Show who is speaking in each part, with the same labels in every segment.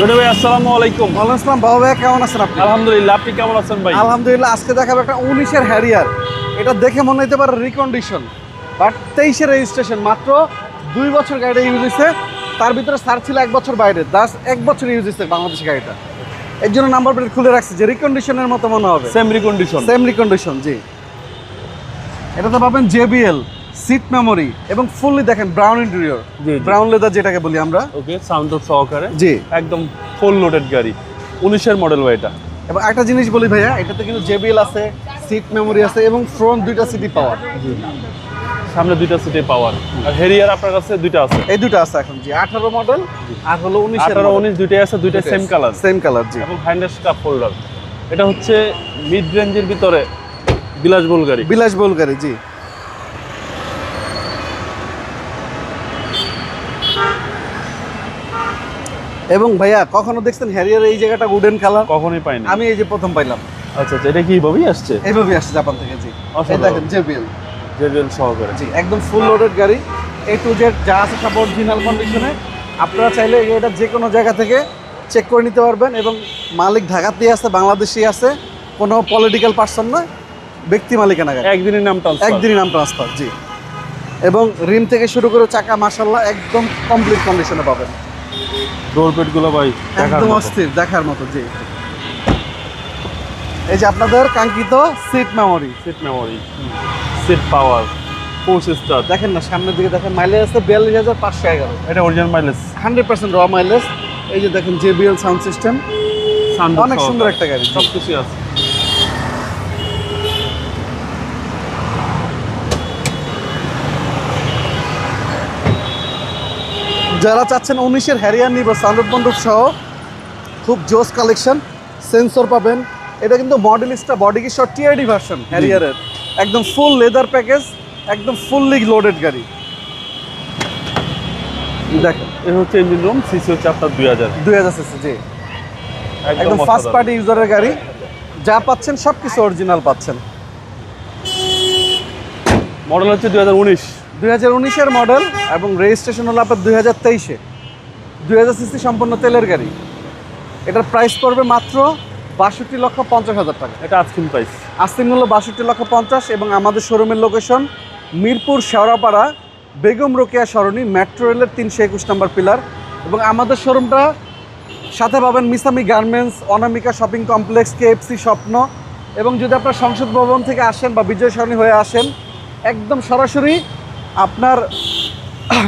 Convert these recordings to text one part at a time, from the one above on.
Speaker 1: রনি ভাই আসসালামু আলাইকুম।
Speaker 2: ওয়ালাইকুম আসসালাম বাবা ভাই কেমন আছেন আপনি?
Speaker 1: আলহামদুলিল্লাহ আপনি কেমন আছেন ভাই?
Speaker 2: আলহামদুলিল্লাহ আজকে দেখাবো একটা উনিশের হ্যারিয়ার। এটা দেখে মনে হতে পারে রিকন্ডিশন বাট তেইশের রেজিস্ট্রেশন মাত্র দুই বছর গাড়িটা ইউজ হয়েছে তার ভিতরে সার ছিল এক বছর বাইরে দাস এক বছর ইউজ হয়েছে বাংলাদেশ গাড়িটা। এর জন্য নাম্বার প্লেট খুলে রাখছি যে রিকন্ডিশনের মতো মনে হবে।
Speaker 1: সেম রিকন্ডিশন
Speaker 2: সেম রিকন্ডিশন জি। এটাতে পাবেন জেবিএল সিট মেমোরি এবং ফুললি দেখেন ব্রাউন ইন্টেরিয়র। ব্রাউন লেদার যেটাকে বলি আমরা।
Speaker 1: ওকে সাউন্ড অফ সহকারে।
Speaker 2: জি।
Speaker 1: একদম ফুল লোডেড গাড়ি উনিশের মডেল ভাই এটা।
Speaker 2: এবং একটা জিনিস বলি ভাইয়া এটাতে কিন্তু জেবিএল আছে সিট মেমোরি আছে এবং ফ্রন্ট দুইটা সিটি পাওয়ার
Speaker 1: সামনে দুইটা সিটে পাওয়ার আর হেরিয়ার আপনার কাছে দুইটা আছে।
Speaker 2: এই দুটো আছে এখন জি আঠারো মডেল আর হলো উনিশ
Speaker 1: আঠারো উনিশ দুইটাই আছে দুইটাই সেম কালার
Speaker 2: সেম কালার জি।
Speaker 1: এবং হ্যান্ডেস কাপ হোল্ডার এটা হচ্ছে মিড রেঞ্জের ভিতরে বিলাসবহুল গাড়ি।
Speaker 2: বিলাস গাড়ি জি। এবং ভাইয়া কখনো দেখছেন হ্যারিয়ার এই জায়গাটা উডেন কালার
Speaker 1: কখনোই পাইনি।
Speaker 2: আমি এই যে প্রথম পাইলাম।
Speaker 1: আচ্ছা আচ্ছা এটা কি ভাবেই আসছে?
Speaker 2: এইভাবে আসছে জাপান থেকে জি। দেখেন জেবিএল
Speaker 1: জেবিএল সহকারে।
Speaker 2: জি একদম ফুল লোডেড গাড়ি। এ টু জেড যা আছে সব অরিজিনাল কন্ডিশনে আপনারা চাইলে এটা যে কোনো জায়গা থেকে চেক করে নিতে পারবেন এবং মালিক ঢাকাতেই আছে বাংলাদেশি আছে। কোনো পলিটিক্যাল পার্সন নয় ব্যক্তি মালিকানা গাড়ি
Speaker 1: একদিনের নাম ট্রান্সফার
Speaker 2: একদিনই নাম ট্রান্সফার জি। এবং রিম থেকে শুরু করে চাকা মাসাল্লাহ একদম কমপ্লিট কন্ডিশনে পাবেন।
Speaker 1: ডোর পেটগুলো ভাই
Speaker 2: একদম অস্থির দেখার মতো জি। এই যে আপনাদের কাঙ্ক্ষিত seat memory
Speaker 1: seat memory seat power star
Speaker 2: দেখেন না সামনের দিকে দেখেন মাইলেজ আছে বিয়াল্লিশ হাজার পাঁচশো এগারো।
Speaker 1: এটা অরিজিনাল মাইলেজ
Speaker 2: হান্ড্রেড পার্সেন্ট র মাইলেজ এই যে দেখেন জেবিএল সাউন্ড সিস্টেম অনেক সুন্দর একটা গাড়ি
Speaker 1: সব কিছু আছে।
Speaker 2: যারা চাচ্ছেন উনিশের হ্যারিয়ার নিব সানরুফ বন্দুক সহ খুব জোস কালেকশন সেন্সর পাবেন। এটা কিন্তু মডেলিস্টা বডি কি ভার্সন হ্যারিয়ারের। একদম ফুল লেদার প্যাকেজ একদম ফুললি লোডেড গাড়ি। দেখেন।
Speaker 1: এ হচ্ছে ইঞ্জিন রুম সিসি হচ্ছে আপনার দুই হাজার।
Speaker 2: দুই হাজার সিসি জি। একদম ফার্স্ট পার্টি ইউজারের গাড়ি। যা পাচ্ছেন সব কিছু অরিজিনাল পাচ্ছেন।
Speaker 1: মডেল হচ্ছে দুই হাজার উনিশ।
Speaker 2: দুই হাজার উনিশের মডেল এবং রেজিস্ট্রেশন হলো আপনার দুই হাজার তেইশে। দুই হাজার সিসি সম্পূর্ণ তেলের গাড়ি। এটার প্রাইস পড়বে মাত্র বাষট্টি লক্ষ পঞ্চাশ হাজার টাকা।
Speaker 1: এটা আজকিন প্রাইস
Speaker 2: আস্তিন হলো বাষট্টি লক্ষ পঞ্চাশ এবং আমাদের শোরুমের লোকেশন মিরপুর শেওড়াপাড়া বেগম রোকেয়া সরণি মেট্রো রেলের তিনশো একুশ নম্বর পিলার এবং আমাদের শোরুমটা সাথে পাবেন Misami garments Anamika shopping complex KFC Shwapno এবং যদি আপনার সংসদ ভবন থেকে আসেন বা বিজয় সরণি হয়ে আসেন একদম সরাসরি আপনার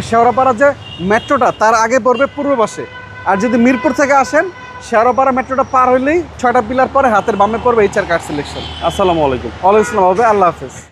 Speaker 2: শেওড়াপাড়া যে মেট্রোটা তার আগে পড়বে পূর্ব পাশে। আর যদি মিরপুর থেকে আসেন শেওড়াপাড়া মেট্রোটা পার হইলেই ছয়টা পিলার পরে হাতের বামে পড়বে এইচআর কার্ড সিলেকশন
Speaker 1: আসসালামু আলাইকুম।
Speaker 2: ওয়ালাইকুম আসসালাম। হবে আল্লাহ হাফেজ।